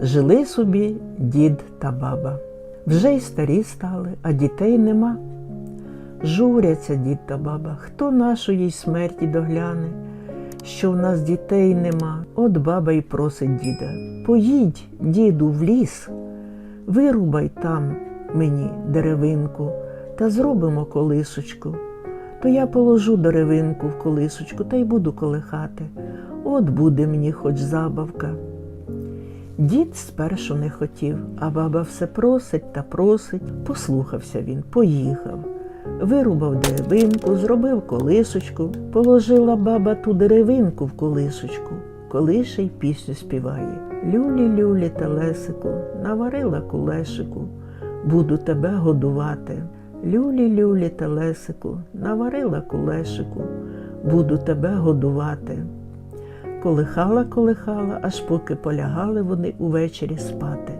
Жили собі дід та баба. Вже й старі стали, а дітей нема. Журяться дід та баба, хто нашої смерті догляне, що в нас дітей нема. От баба й просить діда. Поїдь, діду, в ліс, вирубай там мені деревинку та зробимо колисочку. То я положу деревинку в колисочку та й буду колихати. От буде мені хоч забавка. Дід спершу не хотів, а баба все просить та просить. Послухався він, поїхав. Вирубав деревинку, зробив колисочку, положила баба ту деревинку в колисочку, колише й пісню співає. Люлі, люлі, телесику, наварила кулешику, буду тебе годувати. Люлі, люлі, телесику, наварила кулешику, буду тебе годувати. Колихала, колихала, аж поки полягали вони увечері спати.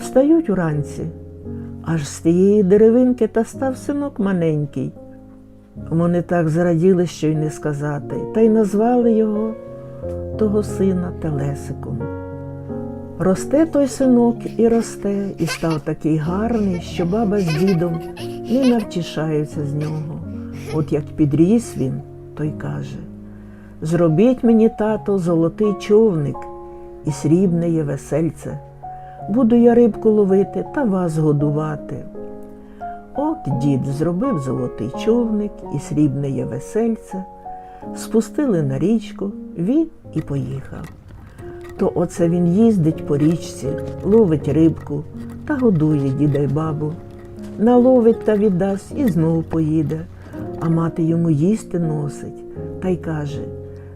Встають уранці, аж з тієї деревинки та став синок маленький. Вони так зраділи, що й не сказати, та й назвали його того сина Телесиком. Росте той синок і росте, і став такий гарний, що баба з дідом не навтішаються з нього. От як підріс він, той каже Зробіть мені, тато, золотий човник і срібне є весельце. Буду я рибку ловити та вас годувати. От дід зробив золотий човник і срібне є весельце, спустили на річку, він і поїхав. То оце він їздить по річці, ловить рибку та годує діда й бабу. Наловить та віддасть і знову поїде, а мати йому їсти носить та й каже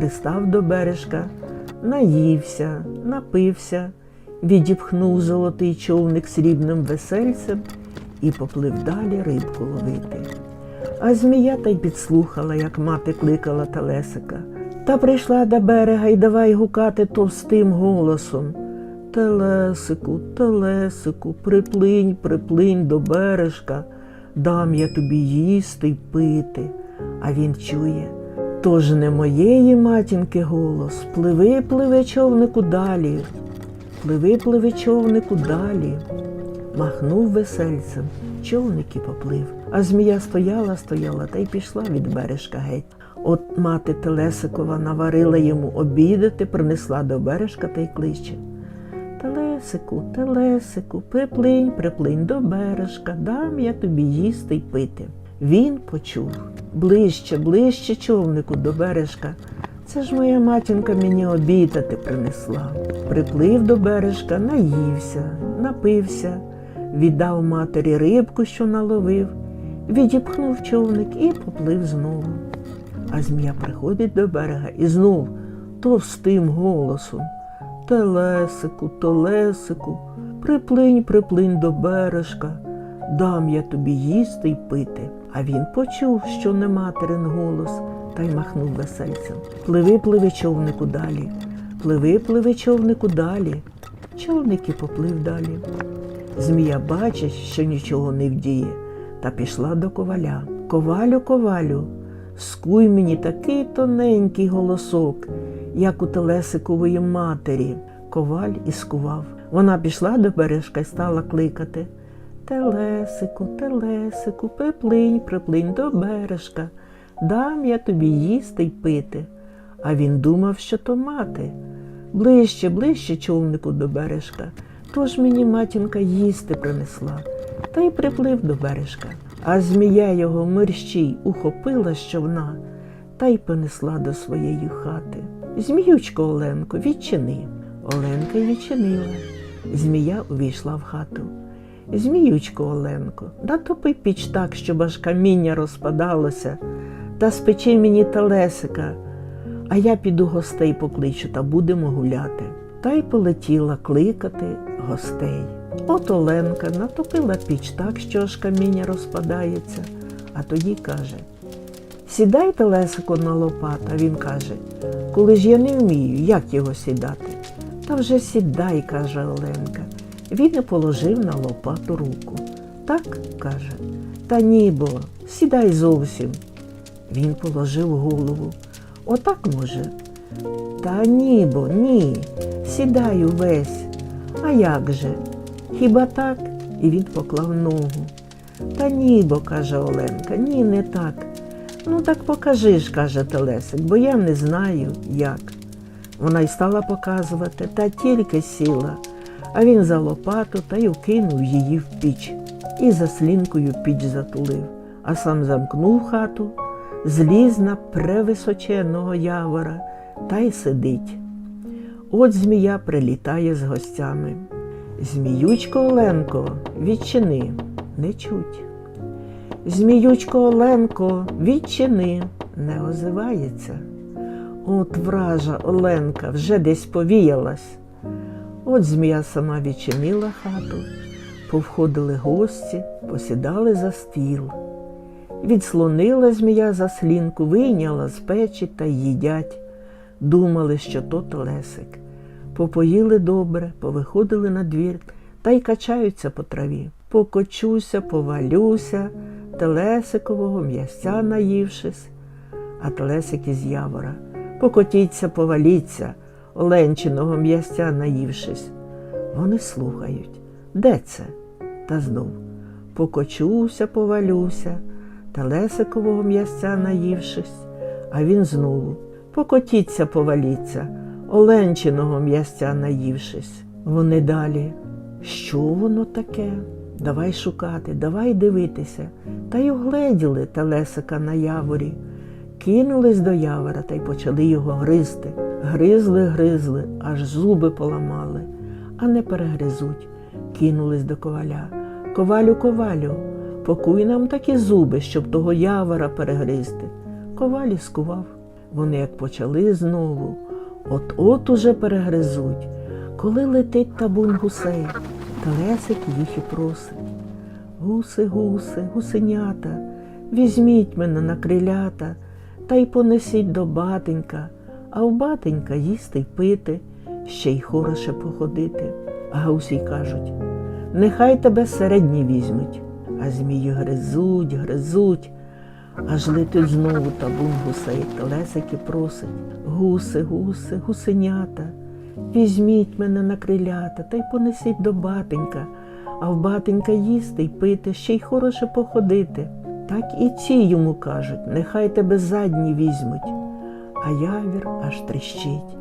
Пристав до бережка, наївся, напився, відіпхнув золотий човник срібним весельцем і поплив далі рибку ловити. А змія та й підслухала, як мати кликала Телесика. Та прийшла до берега й давай гукати товстим голосом. Телесику, телесику, приплинь, приплинь до бережка, дам я тобі їсти й пити. А він чує. Тож не моєї матінки голос, пливи, пливи човнику далі, пливи, пливи човнику далі. Махнув весельцем, човник і поплив, а змія стояла, стояла та й пішла від бережка геть. От мати Телесикова наварила йому обідати, принесла до бережка та й кличе. Телесику, телесику, приплинь, приплинь до бережка, дам я тобі їсти й пити. Він почув ближче, ближче човнику до бережка. Це ж моя матінка мені обідати принесла. Приплив до бережка, наївся, напився, віддав матері рибку, що наловив, відіпхнув човник і поплив знову. А змія приходить до берега і знов товстим голосом. Телесику, телесику, приплинь, приплинь до бережка, дам я тобі їсти й пити. А він почув, що не материн голос, та й махнув весельцем. Пливи, пливи, човнику далі, пливи, пливи, човнику далі. Човник і поплив далі. Змія бачить, що нічого не вдіє, та пішла до коваля. Ковалю, ковалю, скуй мені такий тоненький голосок, як у Телесикової матері. Коваль і скував. Вона пішла до бережка і стала кликати. Телесику, телесику, приплинь, приплинь до бережка, дам я тобі їсти й пити. А він думав, що то мати. Ближче, ближче човнику до бережка. Тож мені матінка їсти принесла, та й приплив до бережка. А змія його мерщій ухопила з човна та й понесла до своєї хати. Зміючко Оленко, відчини. Оленка й відчинила. Змія увійшла в хату. Зміючко Оленко, натопи піч так, щоб аж каміння розпадалося, та спечи мені талесика, а я піду гостей покличу та будемо гуляти. та й полетіла кликати гостей. От Оленка натопила піч так, що аж каміння розпадається, а тоді каже: Сідайте Лесико на лопат, він каже, коли ж я не вмію, як його сідати? Та вже сідай, каже Оленка. Він і положив на лопату руку. Так, каже, та ні, бо сідай зовсім. Він положив голову. Отак може. Та ні, бо ні, сідай увесь. А як же? Хіба так? І він поклав ногу. Та ні, бо, каже Оленка, ні, не так. Ну так покажи ж, каже Телесик, бо я не знаю, як. Вона й стала показувати, та тільки сіла, а він за лопату та й вкинув її в піч і заслінкою піч затулив, а сам замкнув хату, зліз на превисоченого явора та й сидить. От змія прилітає з гостями. Зміючко Оленко, відчини, не чуть. Зміючко Оленко, відчини, не озивається. От вража Оленка вже десь повіялась. От змія сама відчинила хату, повходили гості, посідали за стіл. Відслонила змія заслінку, вийняла з печі та їдять. Думали, що то Телесик. Попоїли добре, повиходили на двір та й качаються по траві. Покочуся, повалюся, телесикового м'ясця наївшись, а телесик із явора. Покотіться, поваліться, оленчиного м'ясця наївшись. Вони слухають. Де це? Та знов покочуся, повалюся, телесикового м'ясця наївшись, а він знову покотіться, поваліться, оленчиного м'ясця наївшись. Вони далі. Що воно таке? Давай шукати, давай дивитися. Та й огледіли телесика на яворі. Кинулись до явора та й почали його гризти. Гризли, гризли, аж зуби поламали, а не перегризуть. Кинулись до коваля. Ковалю, ковалю, покуй нам такі зуби, щоб того явора перегризти. Коваль скував. Вони як почали знову, от-от уже перегризуть. Коли летить табун гусей, Телесик їх і просить. Гуси, гуси, гусенята, візьміть мене на крилята та й понесіть до батенька, а в батенька їсти й пити, ще й хороше походити. А гусі й кажуть, нехай тебе середні візьмуть, а змії гризуть, гризуть. Аж летить знову табун гусей, Телесик і просить. Гуси, гуси, гусенята. Візьміть мене на крилята та й понесіть до батенька, а в батенька їсти й пити, ще й хороше походити. Так і ці йому кажуть, нехай тебе задні візьмуть, а явір аж тріщить.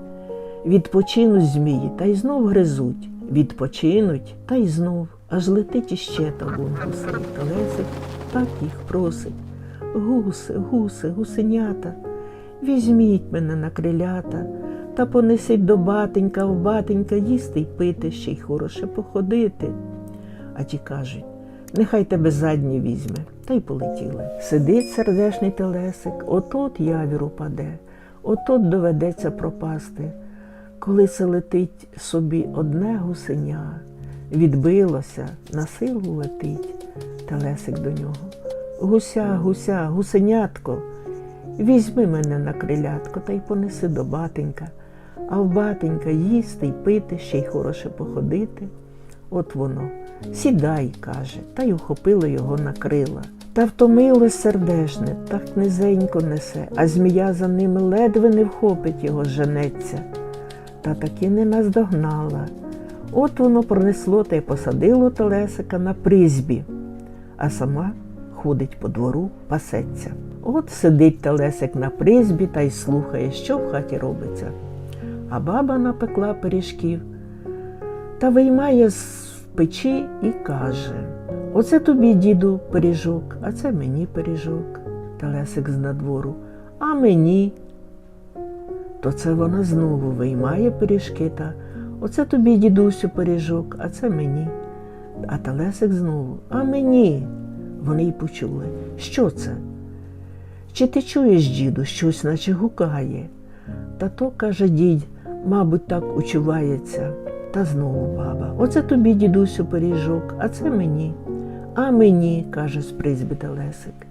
Відпочинуть змії та й знов гризуть, відпочинуть та й знов, аж летить іще табун гусей. Телесик так їх просить. Гуси, гуси, гусенята, візьміть мене на крилята та понесіть до батенька, в батенька їсти й пити, ще й хороше походити. А ті кажуть, нехай тебе задні візьме, та й полетіли. Сидить сердешний телесик, отот явір упаде, отот доведеться пропасти. Коли це летить собі одне гусеня, відбилося, на силу летить, телесик до нього. Гуся, гуся, гусенятко, візьми мене на крилятко та й понеси до батенька, а в батенька їсти й пити, ще й хороше походити. От воно, сідай, каже, та й ухопило його на крила. Та втомилось сердешне, так низенько несе, а змія за ними ледве не вхопить його, женеться. Та таки не наздогнала. От воно пронесло та й посадило телесика на призбі, а сама ходить по двору, пасеться. От сидить телесик на призбі та й слухає, що в хаті робиться. А баба напекла пиріжків та виймає з печі і каже: Оце тобі, діду, пиріжок, а це мені пиріжок. Телесик з надвору, а мені. То це вона знову виймає пиріжки та оце тобі, дідусю, пиріжок, а це мені. А Телесик знову, а мені. Вони й почули. Що це? Чи ти чуєш, діду, щось наче гукає? Та то, каже дідь, мабуть, так учувається. Та знову баба. Оце тобі, дідусю, пиріжок, а це мені. А мені, каже з призьби Лесик.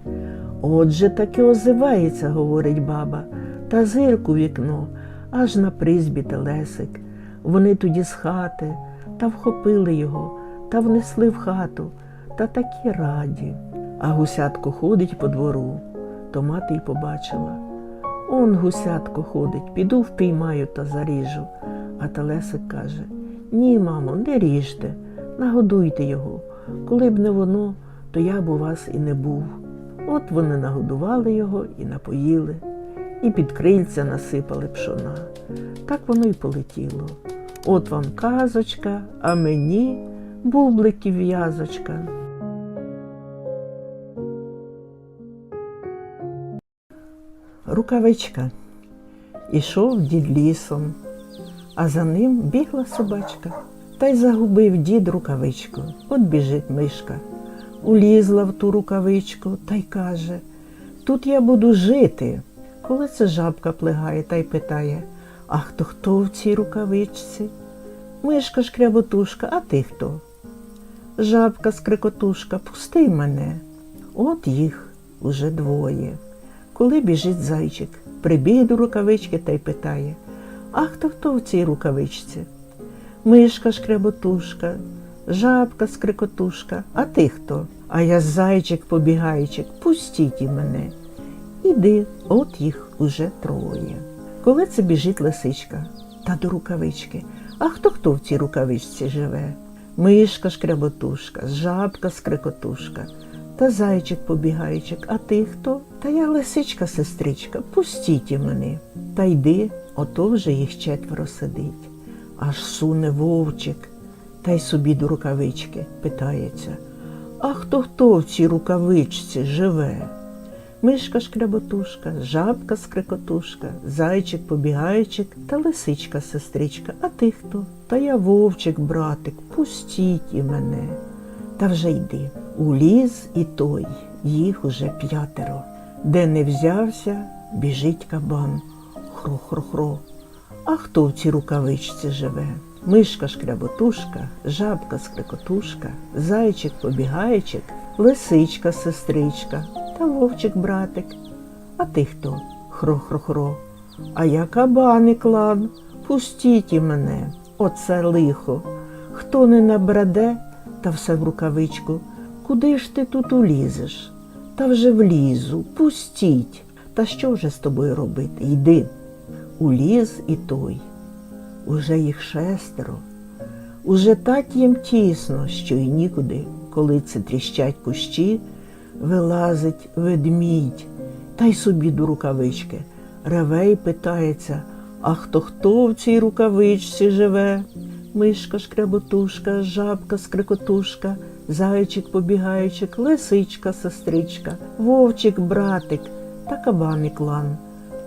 Отже таки озивається, говорить баба, та зирку вікно, аж на призбі Телесик. Вони тоді з хати та вхопили його, та внесли в хату, та такі раді. А гусятко ходить по двору, то мати й побачила. Он гусятко ходить, піду впіймаю та заріжу. А Телесик каже: Ні, мамо, не ріжте, нагодуйте його. Коли б не воно, то я б у вас і не був. От вони нагодували його і напоїли, і під крильця насипали пшона. Так воно й полетіло. От вам казочка, а мені бубликів в'язочка. Рукавичка. Ішов дід лісом, а за ним бігла собачка. Та й загубив дід рукавичку. От біжить мишка. Улізла в ту рукавичку та й каже Тут я буду жити. Коли це жабка плигає та й питає А хто хто в цій рукавичці? Мишка шкряботушка, а ти хто? Жабка скрикотушка, пусти мене. От їх уже двоє. Коли біжить зайчик, прибіг до рукавички та й питає А хто хто в цій рукавичці? Мишка шкряботушка, жабка скрикотушка, а ти хто? А я зайчик побігайчик, пустіть і мене. Іди, от їх уже троє. Коли це біжить лисичка та до рукавички. А хто хто в цій рукавичці живе? Мишка шкряботушка, жабка скрикотушка, та зайчик побігайчик, а ти хто? Та я лисичка, сестричка, пустіть і мене. Та йди, ото вже їх четверо сидить. Аж суне вовчик, та й собі до рукавички питається. А хто хто в цій рукавичці живе? Мишка шкряботушка, жабка скрикотушка, зайчик побігайчик та лисичка сестричка. А ти хто? Та я вовчик, братик, пустіть і мене. Та вже йди. Уліз і той, їх уже п'ятеро. Де не взявся, біжить кабан. Хро-хро-хро. А хто в цій рукавичці живе? Мишка шкряботушка, жабка скрикотушка, зайчик побігайчик, лисичка сестричка та вовчик братик. А ти хто? Хро-хро-хро. А я кабаний клан. Пустіть і мене, оце лихо. Хто не набраде, та все в рукавичку. Куди ж ти тут улізеш? Та вже влізу, пустіть. Та що вже з тобою робити? Йди. Уліз і той. Уже їх шестеро. Уже так їм тісно, що й нікуди, коли це тріщать кущі, вилазить ведмідь, та й собі до рукавички. Реве й питається, а хто хто в цій рукавичці живе? Мишка шкряботушка, жабка скрикотушка, зайчик побігайчик, лисичка сестричка, вовчик братик та кабаний клан.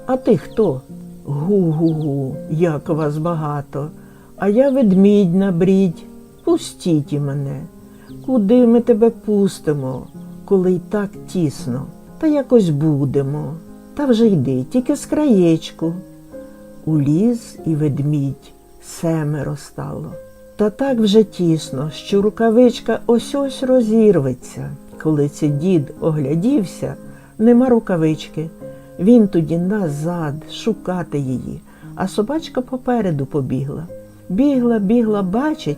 А ти хто? Гу-гу-гу, як вас багато, а я ведмідь на брідь. Пустіть і мене. Куди ми тебе пустимо, коли й так тісно, та якось будемо. Та вже йди, тільки з краєчку. Уліз і ведмідь семеро стало. Та так вже тісно, що рукавичка ось ось розірветься. Коли це дід оглядівся, нема рукавички. Він тоді назад шукати її, а собачка попереду побігла. Бігла, бігла, бачить,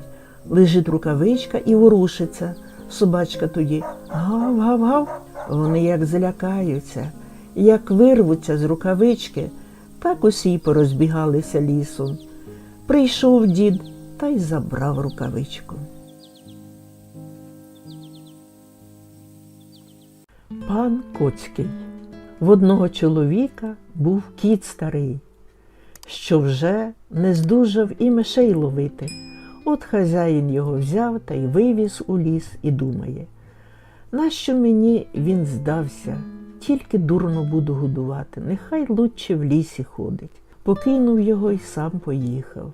лежить рукавичка і ворушиться. Собачка тоді гав, гав, гав. Вони як злякаються, як вирвуться з рукавички, так усі порозбігалися лісом. Прийшов дід та й забрав рукавичку. Пан Коцький в одного чоловіка був кіт старий, що вже не здужав і мишей ловити. От хазяїн його взяв та й вивіз у ліс і думає, нащо мені він здався, тільки дурно буду годувати, нехай лучше в лісі ходить. Покинув його й сам поїхав.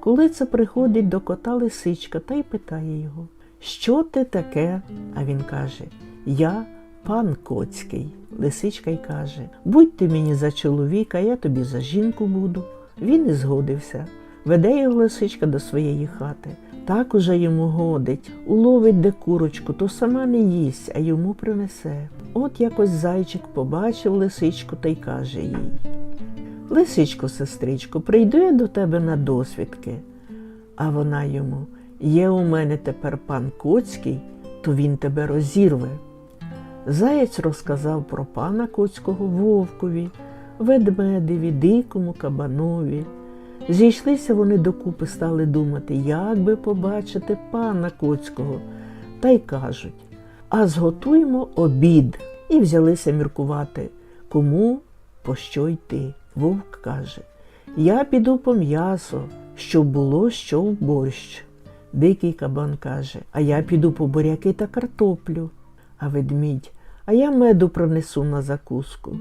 Коли це приходить до кота лисичка та й питає його, що ти таке? А він каже, я пан Коцький. Лисичка й каже, будь ти мені за чоловіка, я тобі за жінку буду. Він і згодився. Веде його лисичка до своєї хати. Так уже йому годить, уловить де курочку, то сама не їсть, а йому принесе. От якось зайчик побачив лисичку та й каже їй: Лисичко, сестричко, прийду я до тебе на досвідки. А вона йому: Є у мене тепер пан Коцький, то він тебе розірве. Заєць розказав про пана Коцького вовкові, ведмедеві, дикому кабанові. Зійшлися вони докупи, стали думати, як би побачити пана Коцького, та й кажуть, а зготуємо обід. І взялися міркувати, кому по що йти. Вовк каже, я піду по м'ясо, щоб було що в борщ. Дикий кабан каже, а я піду по буряки та картоплю. А ведмідь, а я меду пронесу на закуску.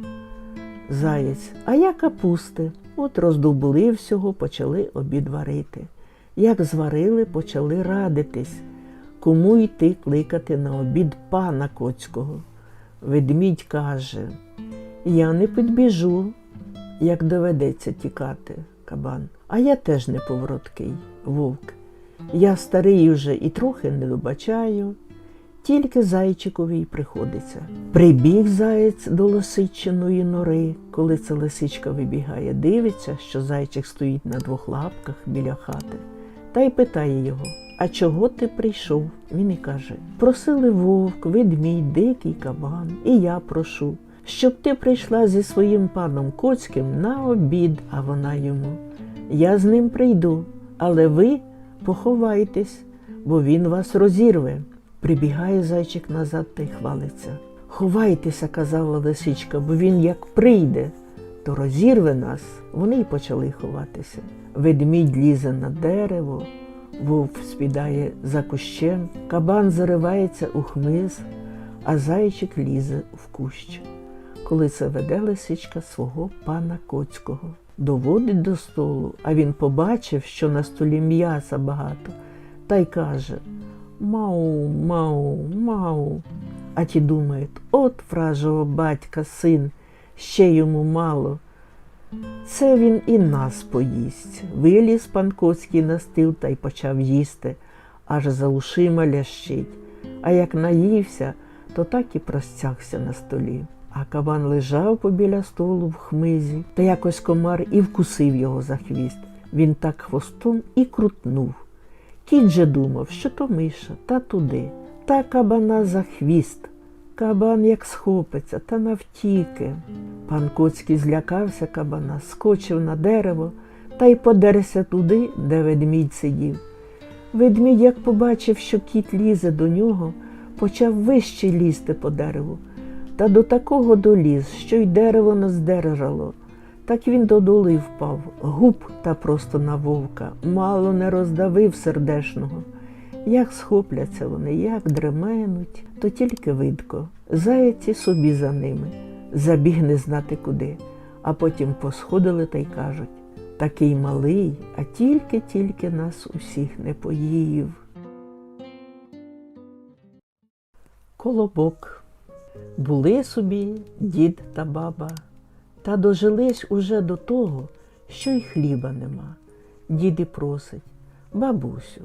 Заєць, а я капусти. От роздобули всього, почали обід варити. Як зварили, почали радитись, кому йти кликати на обід пана Коцького. Ведмідь каже, я не підбіжу, як доведеться тікати, кабан. А я теж не повороткий, вовк. Я старий уже і трохи не добачаю, тільки зайчикові приходиться. Прибіг заєць до лисичиної нори, коли ця лисичка вибігає, дивиться, що зайчик стоїть на двох лапках біля хати, та й питає його: А чого ти прийшов? Він і каже: Просили вовк, ведмідь, дикий кабан, і я прошу, щоб ти прийшла зі своїм паном Коцьким на обід, а вона йому. Я з ним прийду, але ви поховайтесь, бо він вас розірве. Прибігає зайчик назад та й хвалиться. Ховайтеся, казала лисичка, бо він як прийде, то розірве нас. Вони й почали ховатися. Ведмідь лізе на дерево, вовк спідає за кущем, кабан заривається у хмиз, а зайчик лізе в кущ. Коли це веде лисичка свого пана Коцького. Доводить до столу, а він побачив, що на столі м'яса багато, та й каже Мау, мау, мау. А ті думають, от вражого батька син, ще йому мало. Це він і нас поїсть. Виліз пан Коцький на стіл та й почав їсти, аж за ушима лящить. А як наївся, то так і простягся на столі. А кабан лежав побіля столу в хмизі, та якось комар і вкусив його за хвіст. Він так хвостом і крутнув. Кіт же думав, що то миша, та туди, та кабана за хвіст. Кабан як схопиться, та навтіки. Пан Коцький злякався кабана, скочив на дерево та й подерся туди, де ведмідь сидів. Ведмідь, як побачив, що кіт лізе до нього, почав вище лізти по дереву, та до такого доліз, що й дерево не здержало. Так він додоли впав, губ та просто на вовка, мало не роздавив сердешного. Як схопляться вони, як дременуть, то тільки видко. Заяці собі за ними, забіг не знати куди, а потім посходили та й кажуть такий малий, а тільки-тільки нас усіх не поїв. Колобок. Були собі дід та баба, та дожились уже до того, що й хліба нема. Дід і просить, бабусю,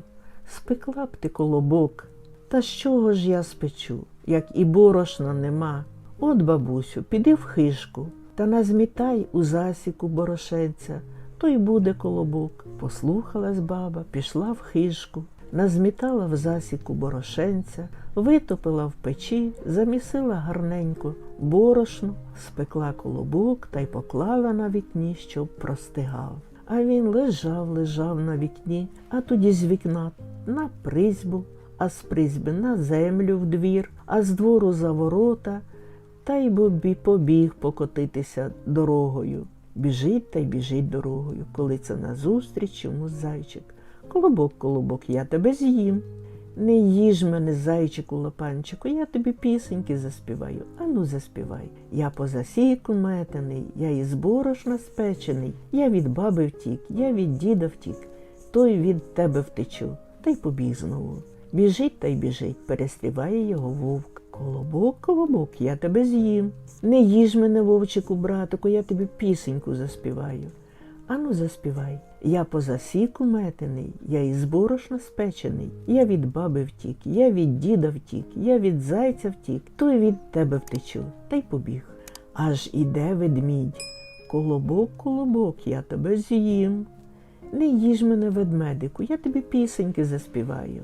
спекла б ти колобок, та з чого ж я спечу, як і борошна нема. От, бабусю, піди в хишку та назмітай у засіку борошенця, то й буде колобок. Послухалась баба, пішла в хишку, назмітала в засіку борошенця, витопила в печі, замісила гарненько борошно, спекла колобок та й поклала на вікні, щоб простигав. А він лежав, лежав на вікні, а тоді з вікна на призьбу, а з призьби на землю в двір, а з двору за ворота, та й бобі побіг покотитися дорогою. Біжить та й біжить дорогою, коли це назустріч йому зайчик. Колобок, колобок, я тебе з'їм. Не їж мене, зайчику лопанчику, я тобі пісеньки заспіваю. Ану, заспівай. Я по засіку метений, я із борошна спечений, я від баби втік, я від діда втік, той від тебе втечу, та й побіг знову. Біжить та й біжить, пересліває його вовк. Колобок, колобок, я тебе з'їм. Не їж мене, вовчику, братику, я тобі пісеньку заспіваю. Ану заспівай. Я по засіку метений, я із борошна спечений, я від баби втік, я від діда втік, я від зайця втік, то й від тебе втечу, та й побіг. Аж іде ведмідь. Колобок, колобок, я тебе з'їм. Не їж мене, ведмедику, я тобі пісеньки заспіваю.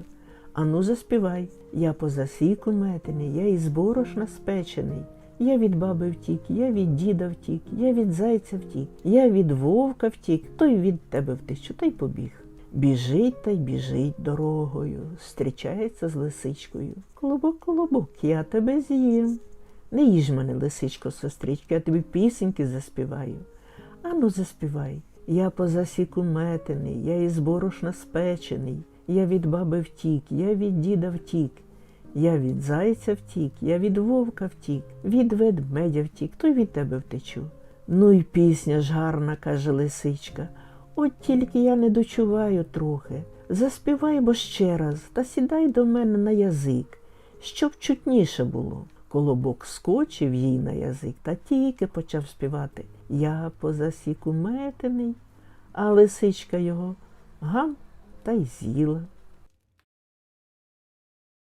Ану заспівай, я по засіку метений, я із борошна спечений. Я від баби втік, я від діда втік, я від зайця втік, я від вовка втік, то й від тебе втечу, та й побіг. Біжить та й біжить дорогою, зустрічається з лисичкою. Колобок, колобок, я тебе з'їм. Не їж мене, лисичко, сестричко, я тобі пісеньки заспіваю. Ану, заспівай. Я по засіку метений, я із борошна спечений, я від баби втік, я від діда втік, я від зайця втік, я від вовка втік, від ведмедя втік, то й від тебе втечу. Ну й пісня ж гарна, каже лисичка. От тільки я не дочуваю трохи. Заспівай бо ще раз та сідай до мене на язик, щоб чутніше було. Колобок скочив їй на язик та тільки почав співати. Я по засіку метений, а лисичка його гам та й з'їла.